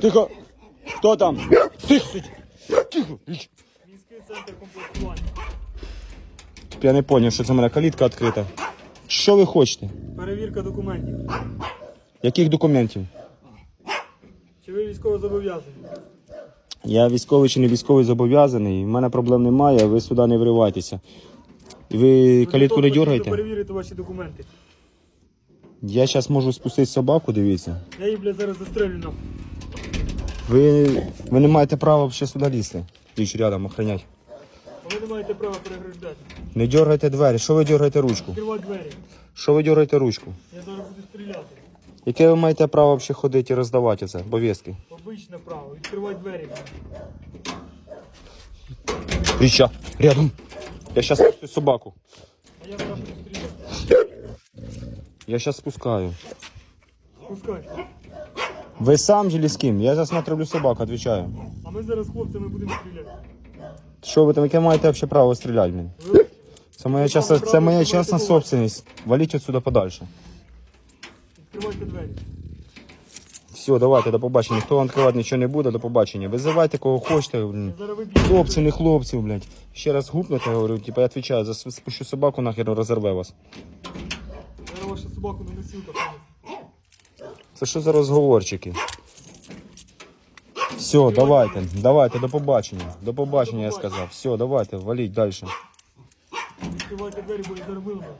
Тихо. Хто там? Тихо. Тихо. Міський центр комплектування. Я не зрозумів, що це в мене калітка відкрита. Що ви хочете? Перевірка документів. Яких документів? Чи ви військово зобов'язані? Я військовий чи не військовий зобов'язаний, в мене проблем немає, ви сюди не вривайтеся. І Ви калітку не дергаєте? перевірити ваші документи. Я зараз можу спустити собаку, дивіться. Я її, блядь, зараз застрелю нам. Ви, ви не маєте права ще сюди лізти. Річ рядом охранять. Ви не маєте права переграждати. Не дергайте двері. Що ви дергаєте ручку? Відкривати двері. Що ви дергаєте ручку? Я зараз буду стріляти. Яке ви маєте право взагалі ходити і роздавати це, повістки? Обичне право. Відкривати двері. Річа, рядом. Я зараз спустю собаку. А я зараз буду стріляти. Я зараз спускаю. Пускай. Ви сам чи з ким? Я зараз натравлю собаку, відповідаю. А ми зараз з хлопцями будемо стріляти. Що ви там, яке маєте взагалі право стріляти? Ви Це моя частна, це моя частна собственность. Валіть отсюди подальше. відкривайте двері. Все, давайте, до побачення. Хто вам відкривати нічого не буде, до побачення. Визивайте кого хочете. Блін. Я зараз виб'ю. Хлопців, не хлопців, блядь. Ще раз гупнете, говорю, типа я відповідаю, за спущу собаку нахер розорве вас. Вашу собаку на носілках. понесу. Це що за розговорчики? Все, давайте, давайте, до побачення. До побачення, я сказав. Все, давайте, валіть далі. Відкривайте двері, бо я виломаю.